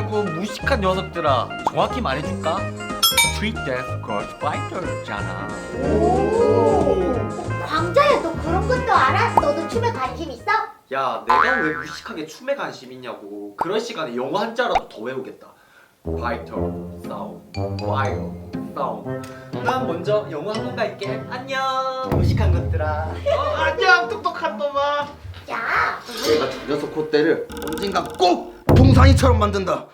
아이고 무식한 녀석들아 정확히 말해줄까? Street Death Fighter잖아? 광자야 너 그런 것도 알아? 너도 춤에 관심 있어? 야 내가 왜 무식하게 춤에 관심 있냐고. 그럴 시간에 영어 한자라도 더 외우겠다. 파이어 사운드 난 먼저 영어 학원 갈게. 안녕 무식한 것들아. 어, 안녕 똑똑한 놈아. 야! 내가 저 녀석 콧대를 언젠가 꼭 동산이처럼 만든다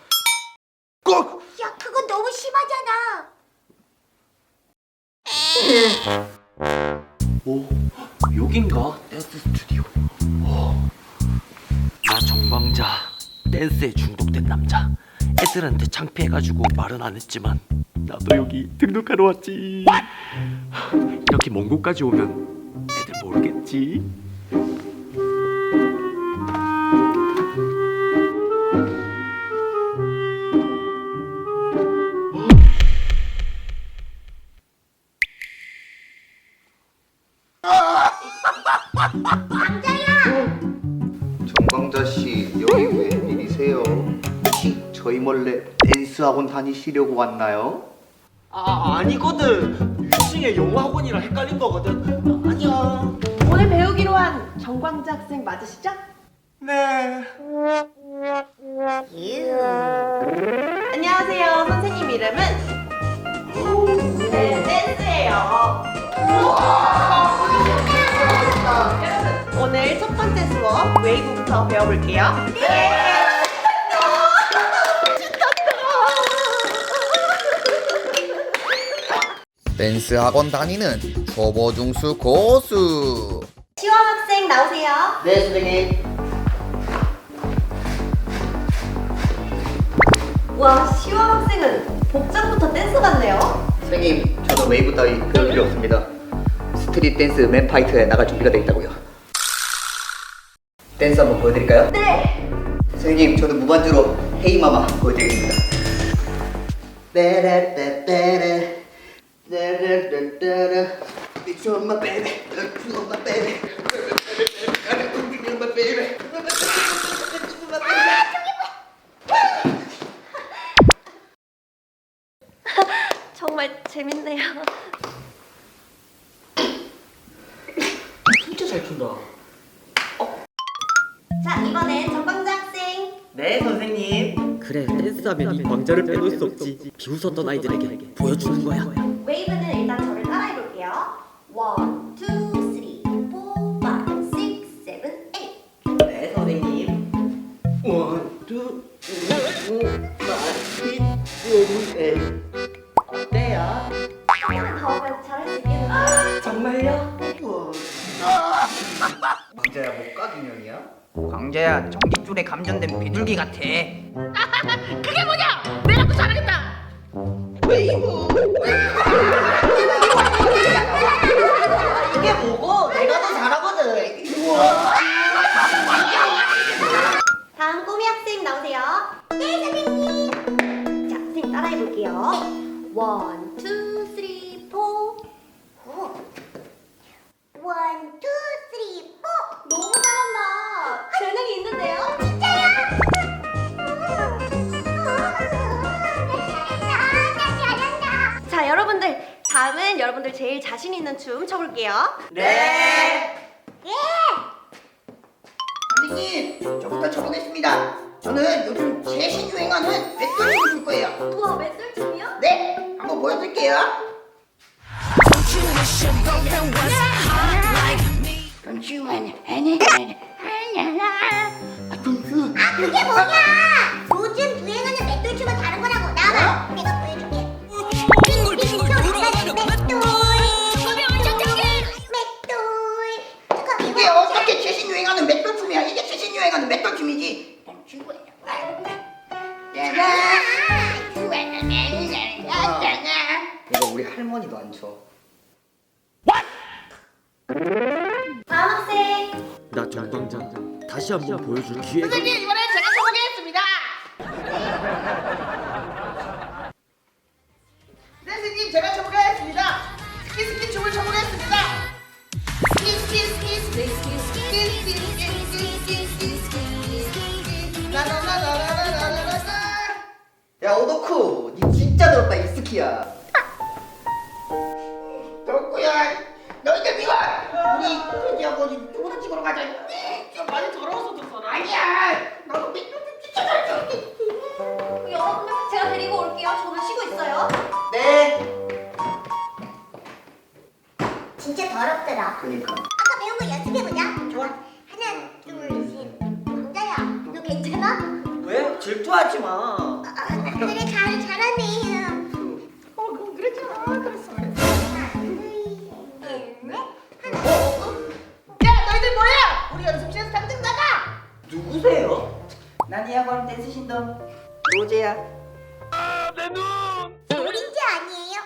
여긴가? 댄스 스튜디오 어. 나 정방자 댄스에 중독된 남자 애들한테 창피해가지고 말은 안 했지만 나도 여기 등록하러 왔지 이렇게 먼 곳까지 오면 애들 모르겠지 정광자 씨 여기 웬일이세요? 혹시 저희 몰래 댄스 학원 다니시려고 왔나요? 아 아니거든 유승의 영어 학원이랑 헷갈린 거거든 아니야 오늘 배우기로 한 정광자 학생 맞으시죠? 네 안녕하세요. 선생님 이름은 네, 댄스예요. 웨이브부터 배워볼게요. 댄스 학원 다니는 초보 중수 고수 시원 학생 나오세요. 네 선생님 와, 시원 학생은 복장부터 댄스 같네요. 선생님 저는 웨이브 따위 그럴 필요 없습니다 스트릿 댄스 맨 파이트에 나갈 준비가 돼 있다고요 댄스 한번 보여드릴까요? 네. 선생님 저는 무반주로 헤이 마마 보여드리겠습니다 빼레빼빼레 따라따따라 It's on my baby, it's on my baby 그래 댄스하면 이 광자를 빼놓을 수 없지 비웃었던 아이들에게 보여주는 거야 웨이브는 일단 저를 따라해 볼게요. 원, 투, 쓰리, 포, 파이브, 식스, 세븐, 에잇. 네 선생님 원, 투, 쓰리, 오, 마이, 세븐, 에잇 어때요? 조금만 더 하면 잘할 수 있겠는데. 정말요? 우와. 광자야 못 가기년이야? 광자야 전깃줄에 감전된 비둘기 같아 이게 뭐고? 내가 더 잘하거든 다음 꼬미 학생 나오세요. 네, 선생님. 자, 선생님 따라해 볼게요. 원, 여러분들 제일 자신 있는 춤 춰볼게요. 네 예. 선생님 저부터 쳐보겠습니다 저는 요즘 최신 유행하는 맷돌춤을 출 거예요 우와, 맷돌 춤이요? 네 한번 보여드릴게요 아 아, 그게 뭐야? 요즘 유행하는 맷돌 춤은 다른 거라고. 나와. 내가 이게 최신 유행하는 맷돌춤이지 친구야 이거 우리 할머니도 안 쳐. 다음 학생. 나 정광자 다시 한번 보여줄 기회가 이번엔 제가. 네, 선생님 제가 쳐보겠습 더 신동. 로제야 노린지 아니에요?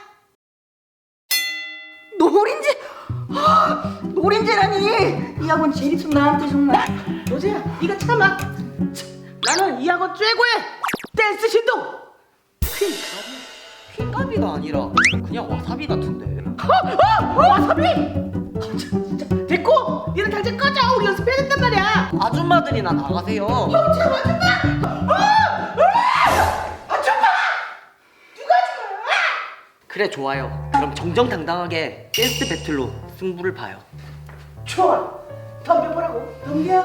노린지. 아, 노린지라니. 이 학원 제일 있으면 나한테 정말. 로제야, 이거 참아. 나는 이 학원 최고의 댄스 신동. 흰가비가 아니라 그냥 와사비 같은데. 어, 어, 와사비. 아, 진짜. 됐고, 니는 당장 꺼져. 우리 연습해야 된단 말이야. 아줌마들이나 나가세요. 그래 좋아요. 그럼 정정당당하게 댄스 배틀로 승부를 봐요. 좋아. 덤벼보라고. 덤벼.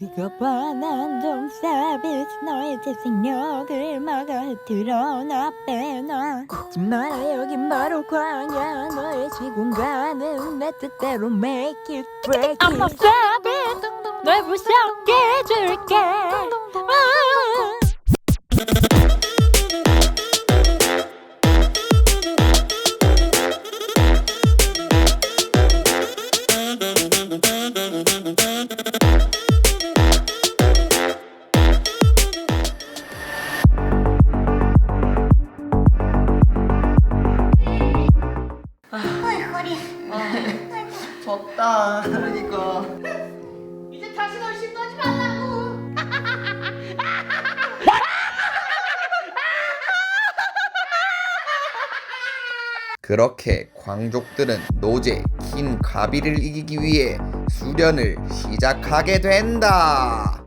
그거 뻔한 서비스 너의 재생력을 막아 들어놔 빼놔 하지마 여긴 바로 광야 너의 시공간은 내 뜻대로 make it break it I'm a service 널 무섭게 해줄게 졌다 그러니까 이제 다시 널 신고하지 말라고. 그렇게 광족들은 노제 긴 가비를 이기기 위해 수련을 시작하게 된다.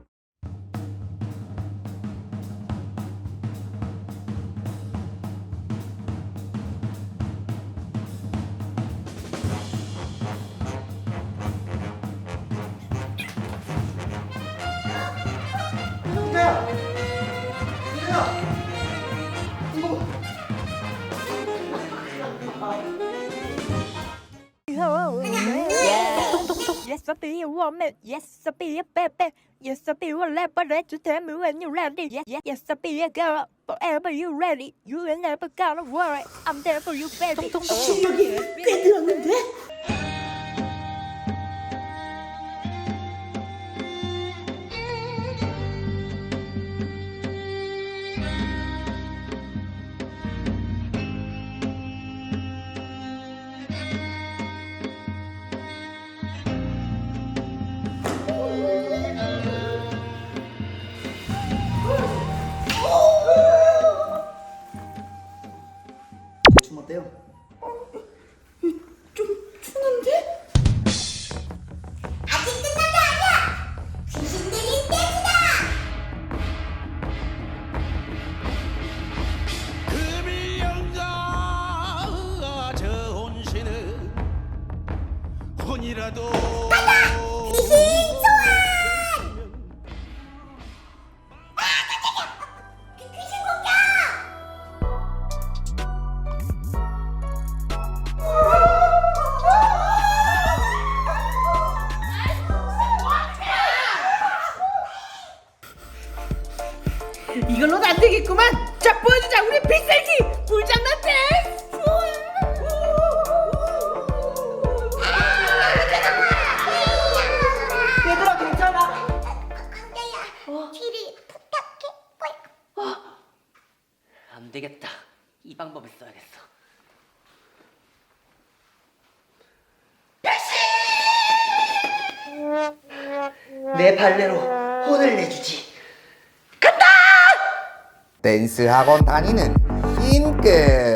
Yes, I'll be a woman. Yes, I'll be a baby. Yes, I'll be whatever that you tell me when you're ready. Yeah, yeah, yes, I'll be a girl. Forever you ready. You ain't never gonna worry. I'm there for you, baby. 실력이 꽤 늘었는데? 되겠다. 이 방법을 써야겠어. 내 발레로 혼을 내주지. 간다! 댄스 학원 다니는 힘끝.